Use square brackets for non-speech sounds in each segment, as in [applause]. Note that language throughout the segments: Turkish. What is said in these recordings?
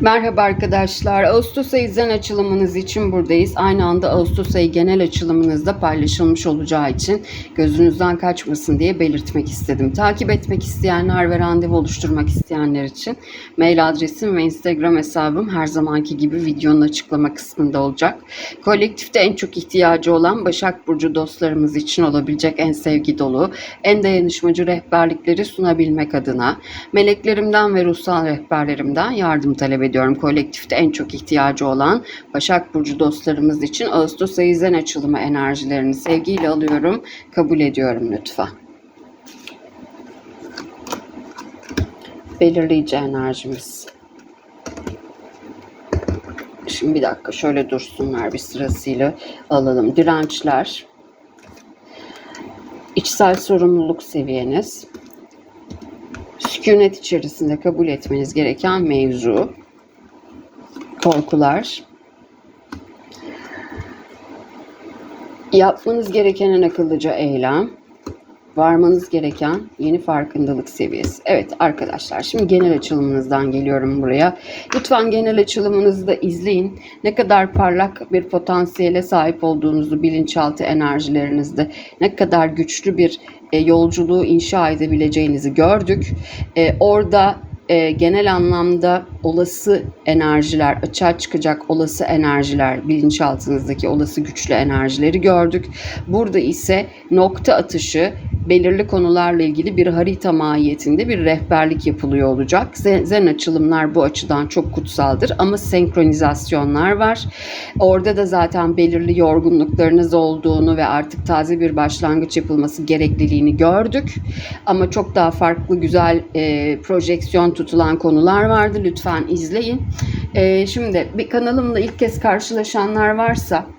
Merhaba arkadaşlar. Ağustos ayı zen açılımınız için buradayız. Aynı anda Ağustos ayı genel açılımınızda paylaşılmış olacağı için gözünüzden kaçmasın diye belirtmek istedim. Takip etmek isteyenler ve randevu oluşturmak isteyenler için mail adresim ve Instagram hesabım her zamanki gibi videonun açıklama kısmında olacak. Kolektifte en çok ihtiyacı olan Başak Burcu dostlarımız için olabilecek en sevgi dolu, en dayanışmacı rehberlikleri sunabilmek adına meleklerimden ve ruhsal rehberlerimden yardım talep ediyorum. Kolektifte en çok ihtiyacı olan Başak Burcu dostlarımız için Ağustos ayı zen açılımı enerjilerini sevgiyle alıyorum. Kabul ediyorum lütfen. Belirleyici enerjimiz. Şimdi bir dakika şöyle dursunlar bir sırasıyla alalım. Dirençler, içsel sorumluluk seviyeniz, sükunet içerisinde kabul etmeniz gereken mevzu, korkular, yapmanız gereken en akıllıca eylem, varmanız gereken yeni farkındalık seviyesi. Evet arkadaşlar şimdi genel açılımınızdan geliyorum buraya. Lütfen genel açılımınızı da izleyin. Ne kadar parlak bir potansiyele sahip olduğunuzu bilinçaltı enerjilerinizde ne kadar güçlü bir e, yolculuğu inşa edebileceğinizi gördük. E, orada e, genel anlamda olası enerjiler, açığa çıkacak olası enerjiler, bilinçaltınızdaki olası güçlü enerjileri gördük. Burada ise nokta atışı belirli konularla ilgili bir harita mahiyetinde bir rehberlik yapılıyor olacak. Zen, açılımlar bu açıdan çok kutsaldır ama senkronizasyonlar var. Orada da zaten belirli yorgunluklarınız olduğunu ve artık taze bir başlangıç yapılması gerekliliğini gördük. Ama çok daha farklı güzel e, projeksiyon tutulan konular vardı. Lütfen izleyin. E, şimdi bir kanalımla ilk kez karşılaşanlar varsa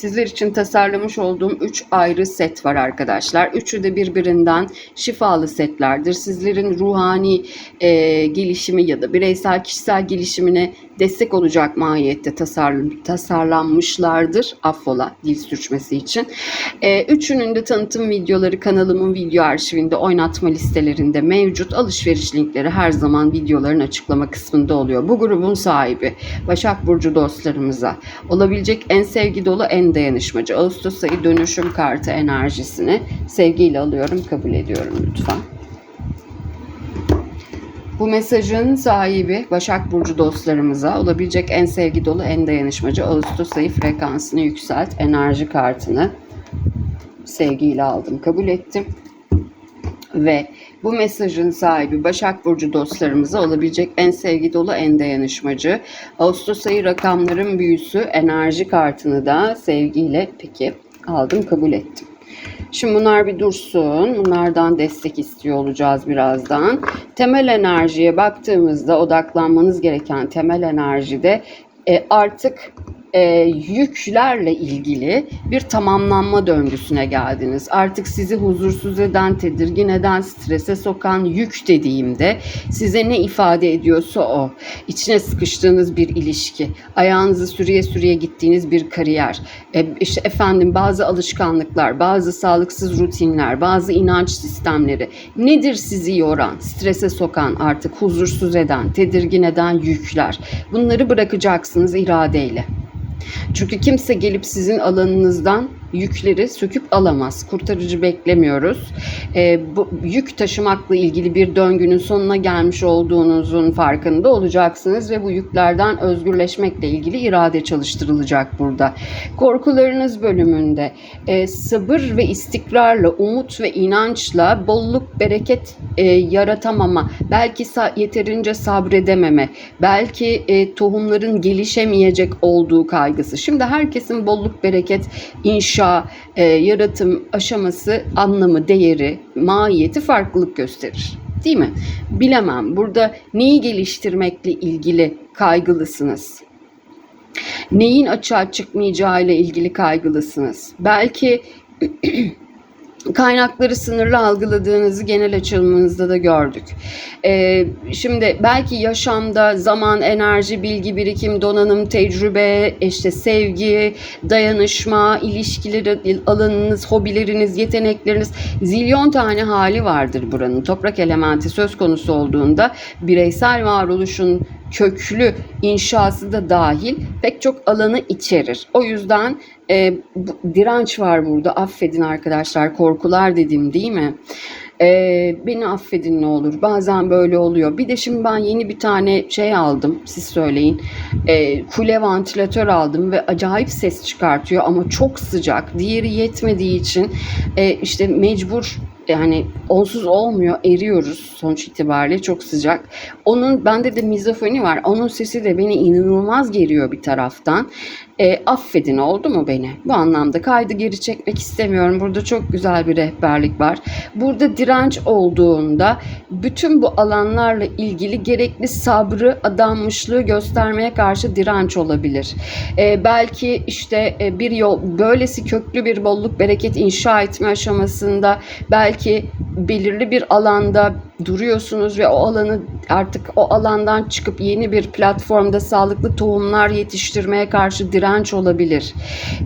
Sizler için tasarlamış olduğum 3 ayrı set var arkadaşlar. Üçü de birbirinden şifalı setlerdir. Sizlerin ruhani e, gelişimi ya da bireysel kişisel gelişimine destek olacak mahiyette tasarl- tasarlanmışlardır. Affola dil sürçmesi için. E, üçünün de tanıtım videoları kanalımın video arşivinde oynatma listelerinde mevcut. Alışveriş linkleri her zaman videoların açıklama kısmında oluyor. Bu grubun sahibi Başak Burcu dostlarımıza olabilecek en sevgi dolu en dayanışmacı Ağustos ayı dönüşüm kartı enerjisini sevgiyle alıyorum kabul ediyorum lütfen. Bu mesajın sahibi Başak Burcu dostlarımıza olabilecek en sevgi dolu, en dayanışmacı Ağustos ayı frekansını yükselt. Enerji kartını sevgiyle aldım, kabul ettim. Ve bu mesajın sahibi Başak Burcu dostlarımıza olabilecek en sevgi dolu, en dayanışmacı Ağustos ayı rakamların büyüsü enerji kartını da sevgiyle peki aldım, kabul ettim. Şimdi bunlar bir dursun. Bunlardan destek istiyor olacağız birazdan. Temel enerjiye baktığımızda odaklanmanız gereken temel enerjide e, artık e, yüklerle ilgili bir tamamlanma döngüsüne geldiniz. Artık sizi huzursuz eden, tedirgin eden, strese sokan yük dediğimde size ne ifade ediyorsa o. İçine sıkıştığınız bir ilişki, ayağınızı sürüye sürüye gittiğiniz bir kariyer, e, işte efendim bazı alışkanlıklar, bazı sağlıksız rutinler, bazı inanç sistemleri nedir sizi yoran, strese sokan, artık huzursuz eden, tedirgin eden yükler. Bunları bırakacaksınız iradeyle. Çünkü kimse gelip sizin alanınızdan yükleri söküp alamaz. Kurtarıcı beklemiyoruz. E, bu yük taşımakla ilgili bir döngünün sonuna gelmiş olduğunuzun farkında olacaksınız ve bu yüklerden özgürleşmekle ilgili irade çalıştırılacak burada. Korkularınız bölümünde e, sabır ve istikrarla, umut ve inançla bolluk, bereket e, yaratamama, belki sa- yeterince sabredememe, belki e, tohumların gelişemeyecek olduğu kaygısı. Şimdi herkesin bolluk, bereket, inşa, e, yaratım aşaması, anlamı, değeri, mahiyeti farklılık gösterir. Değil mi? Bilemem. Burada neyi geliştirmekle ilgili kaygılısınız? Neyin açığa çıkmayacağı ile ilgili kaygılısınız? Belki [clears throat] kaynakları sınırlı algıladığınızı genel açılımınızda da gördük. Ee, şimdi belki yaşamda zaman, enerji, bilgi birikim, donanım, tecrübe, işte sevgi, dayanışma, ilişkileri alanınız, hobileriniz, yetenekleriniz zilyon tane hali vardır buranın. Toprak elementi söz konusu olduğunda bireysel varoluşun köklü inşası da dahil pek çok alanı içerir. O yüzden e, direnç var burada. Affedin arkadaşlar korkular dedim değil mi? Ee, beni affedin ne olur. Bazen böyle oluyor. Bir de şimdi ben yeni bir tane şey aldım. Siz söyleyin. Ee, kule vantilatör aldım ve acayip ses çıkartıyor ama çok sıcak. Diğeri yetmediği için e, işte mecbur yani onsuz olmuyor. Eriyoruz sonuç itibariyle çok sıcak. Onun bende de mizofoni var. Onun sesi de beni inanılmaz geriyor bir taraftan. E, affedin oldu mu beni? Bu anlamda kaydı geri çekmek istemiyorum. Burada çok güzel bir rehberlik var. Burada direnç olduğunda bütün bu alanlarla ilgili gerekli sabrı, adanmışlığı göstermeye karşı direnç olabilir. E, belki işte e, bir yol, böylesi köklü bir bolluk bereket inşa etme aşamasında belki belirli bir alanda duruyorsunuz ve o alanı artık o alandan çıkıp yeni bir platformda sağlıklı tohumlar yetiştirmeye karşı direnç olabilir.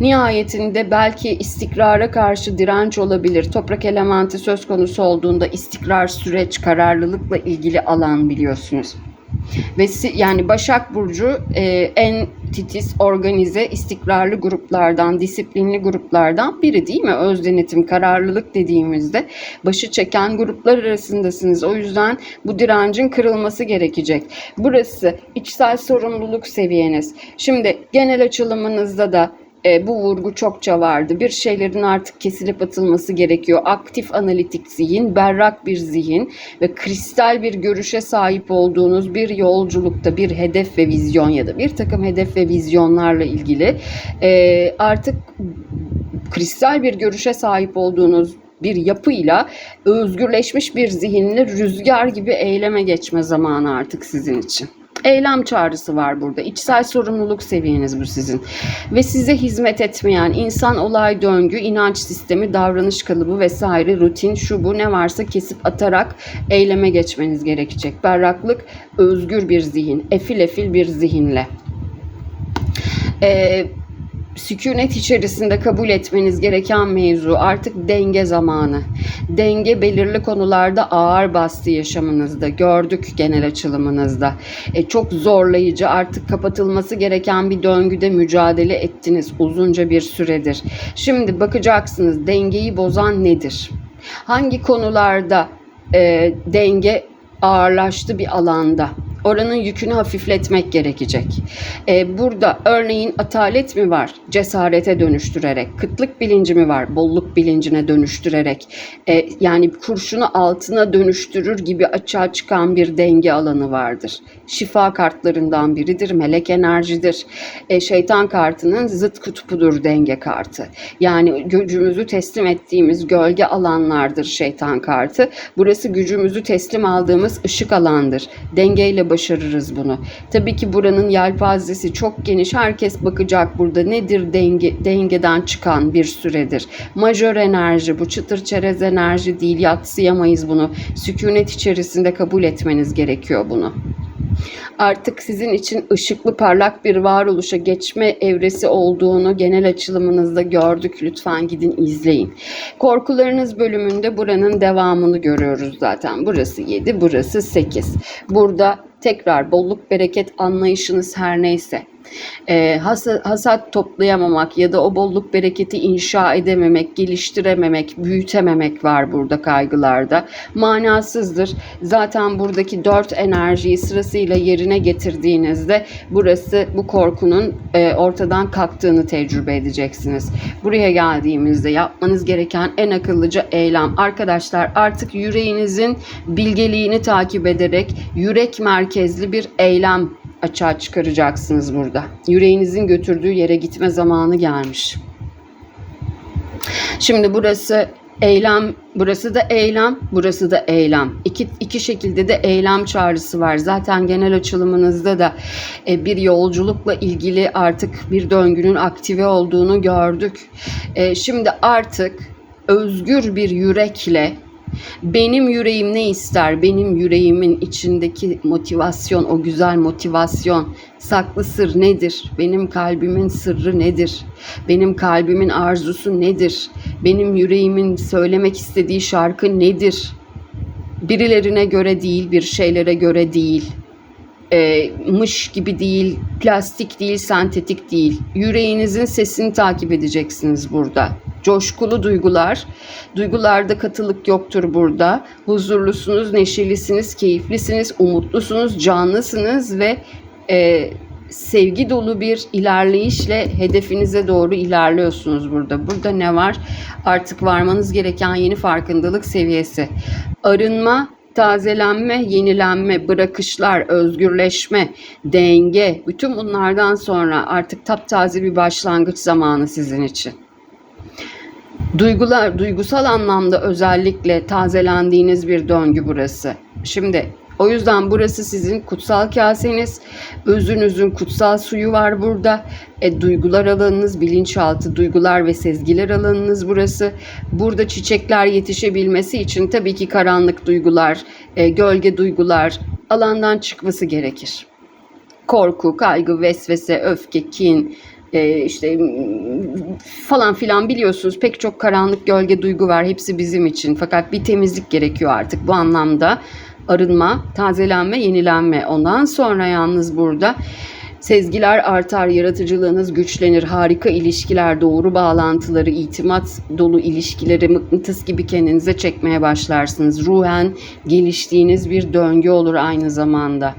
Nihayetinde belki istikrara karşı direnç olabilir. Toprak elementi söz konusu olduğunda istikrar, süreç, kararlılıkla ilgili alan biliyorsunuz. Ve yani Başak Burcu e, en titiz, organize, istikrarlı gruplardan, disiplinli gruplardan biri değil mi? Öz denetim, kararlılık dediğimizde başı çeken gruplar arasındasınız. O yüzden bu direncin kırılması gerekecek. Burası içsel sorumluluk seviyeniz. Şimdi genel açılımınızda da e, bu vurgu çokça vardı. Bir şeylerin artık kesilip atılması gerekiyor. Aktif analitik zihin, berrak bir zihin ve kristal bir görüşe sahip olduğunuz bir yolculukta bir hedef ve vizyon ya da bir takım hedef ve vizyonlarla ilgili e, artık kristal bir görüşe sahip olduğunuz bir yapıyla özgürleşmiş bir zihinle rüzgar gibi eyleme geçme zamanı artık sizin için. Eylem çağrısı var burada. İçsel sorumluluk seviyeniz bu sizin. Ve size hizmet etmeyen insan olay döngü, inanç sistemi, davranış kalıbı vesaire, rutin, şu bu ne varsa kesip atarak eyleme geçmeniz gerekecek. Berraklık, özgür bir zihin, efil efil bir zihinle. Eee sükunet içerisinde kabul etmeniz gereken mevzu artık denge zamanı. Denge belirli konularda ağır bastı yaşamınızda. Gördük genel açılımınızda. E, çok zorlayıcı artık kapatılması gereken bir döngüde mücadele ettiniz uzunca bir süredir. Şimdi bakacaksınız dengeyi bozan nedir? Hangi konularda e, denge ağırlaştı bir alanda? Oranın yükünü hafifletmek gerekecek. Ee, burada örneğin atalet mi var? Cesarete dönüştürerek. Kıtlık bilinci mi var? Bolluk bilincine dönüştürerek. Ee, yani kurşunu altına dönüştürür gibi açığa çıkan bir denge alanı vardır. Şifa kartlarından biridir. Melek enerjidir. Ee, şeytan kartının zıt kutbudur denge kartı. Yani gücümüzü teslim ettiğimiz gölge alanlardır şeytan kartı. Burası gücümüzü teslim aldığımız ışık alandır. Dengeyle başarırız bunu. Tabii ki buranın yelpazesi çok geniş. Herkes bakacak burada nedir denge, dengeden çıkan bir süredir. Majör enerji bu çıtır çerez enerji değil yatsıyamayız bunu. Sükunet içerisinde kabul etmeniz gerekiyor bunu artık sizin için ışıklı parlak bir varoluşa geçme evresi olduğunu genel açılımınızda gördük. Lütfen gidin izleyin. Korkularınız bölümünde buranın devamını görüyoruz zaten. Burası 7, burası 8. Burada tekrar bolluk bereket anlayışınız her neyse e, hasat, toplayamamak ya da o bolluk bereketi inşa edememek, geliştirememek, büyütememek var burada kaygılarda. Manasızdır. Zaten buradaki dört enerjiyi sırasıyla yerine getirdiğinizde burası bu korkunun e, ortadan kalktığını tecrübe edeceksiniz. Buraya geldiğimizde yapmanız gereken en akıllıca eylem. Arkadaşlar artık yüreğinizin bilgeliğini takip ederek yürek merkezli bir eylem açığa çıkaracaksınız burada. Yüreğinizin götürdüğü yere gitme zamanı gelmiş. Şimdi burası eylem, burası da eylem, burası da eylem. İki, iki şekilde de eylem çağrısı var. Zaten genel açılımınızda da e, bir yolculukla ilgili artık bir döngünün aktive olduğunu gördük. E, şimdi artık özgür bir yürekle benim yüreğim ne ister? Benim yüreğimin içindeki motivasyon, o güzel motivasyon, saklı sır nedir? Benim kalbimin sırrı nedir? Benim kalbimin arzusu nedir? Benim yüreğimin söylemek istediği şarkı nedir? Birilerine göre değil, bir şeylere göre değil. E, mış gibi değil, plastik değil, sentetik değil. Yüreğinizin sesini takip edeceksiniz burada. Coşkulu duygular, duygularda katılık yoktur burada. Huzurlusunuz, neşelisiniz, keyiflisiniz, umutlusunuz, canlısınız ve e, sevgi dolu bir ilerleyişle hedefinize doğru ilerliyorsunuz burada. Burada ne var? Artık varmanız gereken yeni farkındalık seviyesi. Arınma, tazelenme, yenilenme, bırakışlar, özgürleşme, denge, bütün bunlardan sonra artık taptaze bir başlangıç zamanı sizin için. Duygular, duygusal anlamda özellikle tazelendiğiniz bir döngü burası. Şimdi o yüzden burası sizin kutsal kaseniz, özünüzün kutsal suyu var burada. E, duygular alanınız, bilinçaltı duygular ve sezgiler alanınız burası. Burada çiçekler yetişebilmesi için tabii ki karanlık duygular, e, gölge duygular alandan çıkması gerekir. Korku, kaygı, vesvese, öfke, kin, e, işte falan filan biliyorsunuz pek çok karanlık gölge duygu var. Hepsi bizim için. Fakat bir temizlik gerekiyor artık bu anlamda. Arınma, tazelenme, yenilenme. Ondan sonra yalnız burada sezgiler artar, yaratıcılığınız güçlenir, harika ilişkiler, doğru bağlantıları, itimat dolu ilişkileri mıknatıs gibi kendinize çekmeye başlarsınız. Ruhen geliştiğiniz bir döngü olur aynı zamanda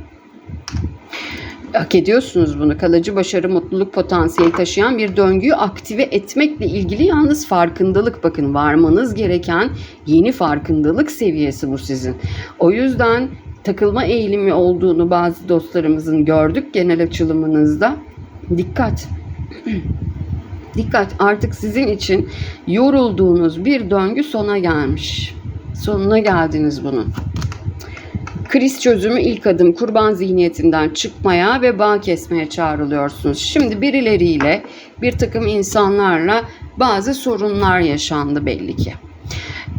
hak ediyorsunuz bunu. Kalıcı başarı, mutluluk potansiyeli taşıyan bir döngüyü aktive etmekle ilgili yalnız farkındalık bakın varmanız gereken yeni farkındalık seviyesi bu sizin. O yüzden takılma eğilimi olduğunu bazı dostlarımızın gördük genel açılımınızda. Dikkat. [clears throat] Dikkat artık sizin için yorulduğunuz bir döngü sona gelmiş. Sonuna geldiniz bunun. Kriz çözümü ilk adım kurban zihniyetinden çıkmaya ve bağ kesmeye çağrılıyorsunuz. Şimdi birileriyle bir takım insanlarla bazı sorunlar yaşandı belli ki.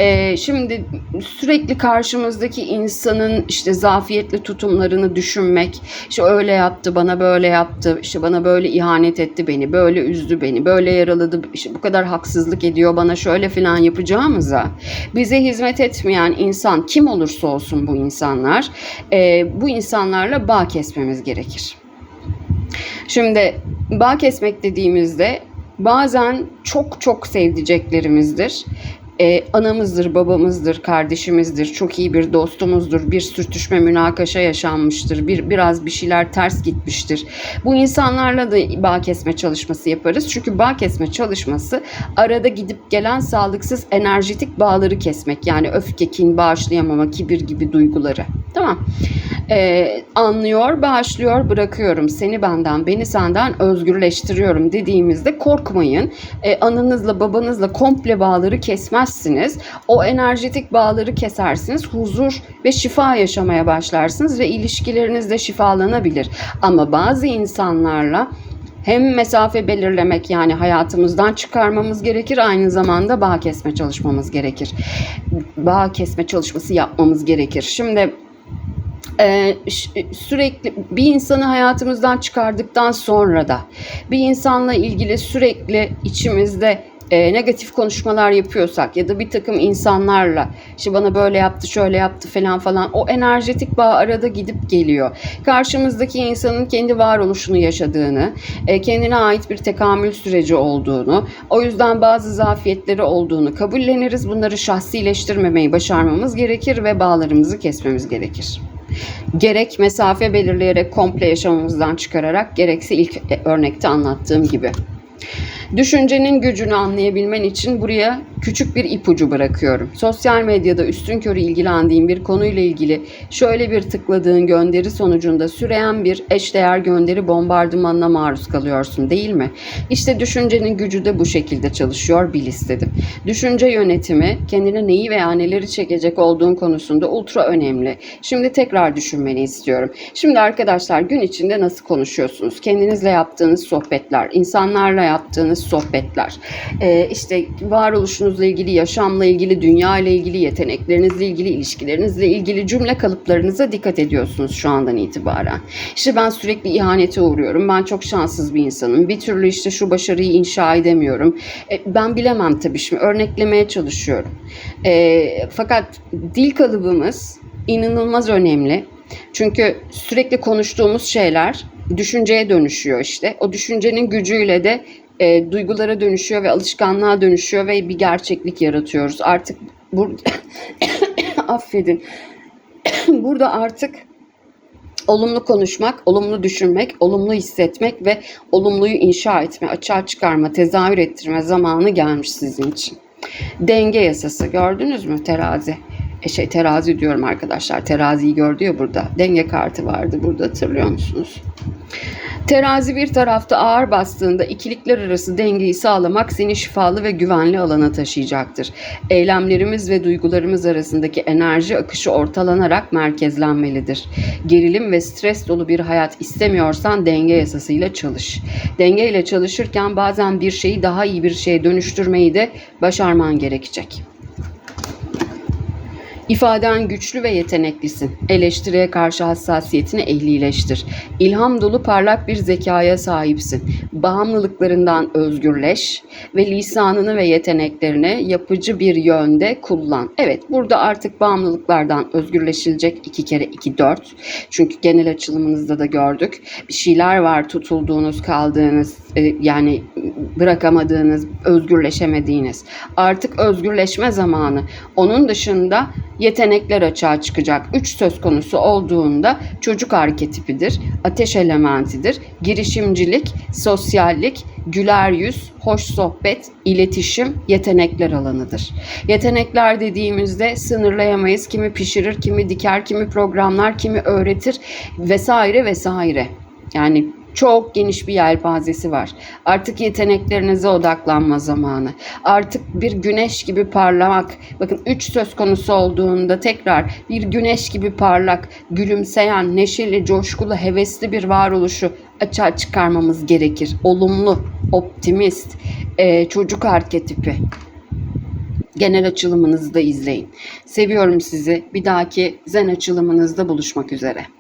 Ee, şimdi sürekli karşımızdaki insanın işte zafiyetli tutumlarını düşünmek, işte öyle yaptı, bana böyle yaptı, işte bana böyle ihanet etti, beni böyle üzdü, beni böyle yaraladı, işte bu kadar haksızlık ediyor, bana şöyle filan yapacağımıza bize hizmet etmeyen insan kim olursa olsun bu insanlar, e, bu insanlarla bağ kesmemiz gerekir. Şimdi bağ kesmek dediğimizde bazen çok çok sevdiceklerimizdir e, anamızdır, babamızdır, kardeşimizdir, çok iyi bir dostumuzdur, bir sürtüşme, münakaşa yaşanmıştır, bir biraz bir şeyler ters gitmiştir. Bu insanlarla da bağ kesme çalışması yaparız. Çünkü bağ kesme çalışması arada gidip gelen sağlıksız enerjetik bağları kesmek. Yani öfke, kin, bağışlayamama, kibir gibi duyguları. Tamam. Ee, anlıyor, bağışlıyor, bırakıyorum. Seni benden, beni senden özgürleştiriyorum dediğimizde korkmayın. Ee, ananızla, babanızla komple bağları kesmezsiniz. O enerjetik bağları kesersiniz. Huzur ve şifa yaşamaya başlarsınız ve ilişkileriniz de şifalanabilir. Ama bazı insanlarla hem mesafe belirlemek yani hayatımızdan çıkarmamız gerekir aynı zamanda bağ kesme çalışmamız gerekir. Bağ kesme çalışması yapmamız gerekir. Şimdi e, sürekli bir insanı hayatımızdan çıkardıktan sonra da bir insanla ilgili sürekli içimizde e, negatif konuşmalar yapıyorsak ya da bir takım insanlarla işte bana böyle yaptı şöyle yaptı falan falan o enerjetik bağ arada gidip geliyor. Karşımızdaki insanın kendi varoluşunu yaşadığını, e, kendine ait bir tekamül süreci olduğunu, o yüzden bazı zafiyetleri olduğunu kabulleniriz. Bunları şahsileştirmemeyi başarmamız gerekir ve bağlarımızı kesmemiz gerekir. Gerek mesafe belirleyerek komple yaşamamızdan çıkararak gerekse ilk örnekte anlattığım gibi. Düşüncenin gücünü anlayabilmen için buraya küçük bir ipucu bırakıyorum. Sosyal medyada üstün körü ilgilendiğin bir konuyla ilgili şöyle bir tıkladığın gönderi sonucunda süreyen bir eşdeğer gönderi bombardımanına maruz kalıyorsun değil mi? İşte düşüncenin gücü de bu şekilde çalışıyor bil istedim. Düşünce yönetimi kendine neyi veya neleri çekecek olduğun konusunda ultra önemli. Şimdi tekrar düşünmeni istiyorum. Şimdi arkadaşlar gün içinde nasıl konuşuyorsunuz? Kendinizle yaptığınız sohbetler, insanlarla yaptığınız sohbetler, işte varoluşunuzla ilgili, yaşamla ilgili, dünya ile ilgili, yeteneklerinizle ilgili, ilişkilerinizle ilgili cümle kalıplarınıza dikkat ediyorsunuz şu andan itibaren. İşte ben sürekli ihanete uğruyorum. Ben çok şanssız bir insanım. Bir türlü işte şu başarıyı inşa edemiyorum. E, ben bilemem tabii şimdi örneklemeye çalışıyorum. E, fakat dil kalıbımız inanılmaz önemli. Çünkü sürekli konuştuğumuz şeyler düşünceye dönüşüyor işte. O düşüncenin gücüyle de e, duygulara dönüşüyor ve alışkanlığa dönüşüyor ve bir gerçeklik yaratıyoruz. Artık burada [coughs] affedin. [coughs] burada artık olumlu konuşmak, olumlu düşünmek, olumlu hissetmek ve olumluyu inşa etme, açığa çıkarma, tezahür ettirme zamanı gelmiş sizin için. Denge yasası gördünüz mü terazi? E şey terazi diyorum arkadaşlar. Teraziyi gördü ya burada. Denge kartı vardı burada hatırlıyor musunuz? Terazi bir tarafta ağır bastığında ikilikler arası dengeyi sağlamak seni şifalı ve güvenli alana taşıyacaktır. Eylemlerimiz ve duygularımız arasındaki enerji akışı ortalanarak merkezlenmelidir. Gerilim ve stres dolu bir hayat istemiyorsan denge yasasıyla çalış. Denge ile çalışırken bazen bir şeyi daha iyi bir şeye dönüştürmeyi de başarman gerekecek. İfaden güçlü ve yeteneklisin. Eleştiriye karşı hassasiyetini ehlileştir. İlham dolu parlak bir zekaya sahipsin. Bağımlılıklarından özgürleş ve lisanını ve yeteneklerini yapıcı bir yönde kullan. Evet burada artık bağımlılıklardan özgürleşilecek iki kere iki dört. Çünkü genel açılımınızda da gördük. Bir şeyler var tutulduğunuz, kaldığınız, e, yani bırakamadığınız, özgürleşemediğiniz. Artık özgürleşme zamanı. Onun dışında yetenekler açığa çıkacak. Üç söz konusu olduğunda çocuk arketipidir, ateş elementidir, girişimcilik, sosyallik, güler yüz, hoş sohbet, iletişim, yetenekler alanıdır. Yetenekler dediğimizde sınırlayamayız. Kimi pişirir, kimi diker, kimi programlar, kimi öğretir vesaire vesaire. Yani çok geniş bir yelpazesi var. Artık yeteneklerinize odaklanma zamanı. Artık bir güneş gibi parlamak. Bakın üç söz konusu olduğunda tekrar bir güneş gibi parlak, gülümseyen, neşeli, coşkulu, hevesli bir varoluşu açığa çıkarmamız gerekir. Olumlu, optimist, eee, çocuk arketipi. Genel açılımınızı da izleyin. Seviyorum sizi. Bir dahaki zen açılımınızda buluşmak üzere.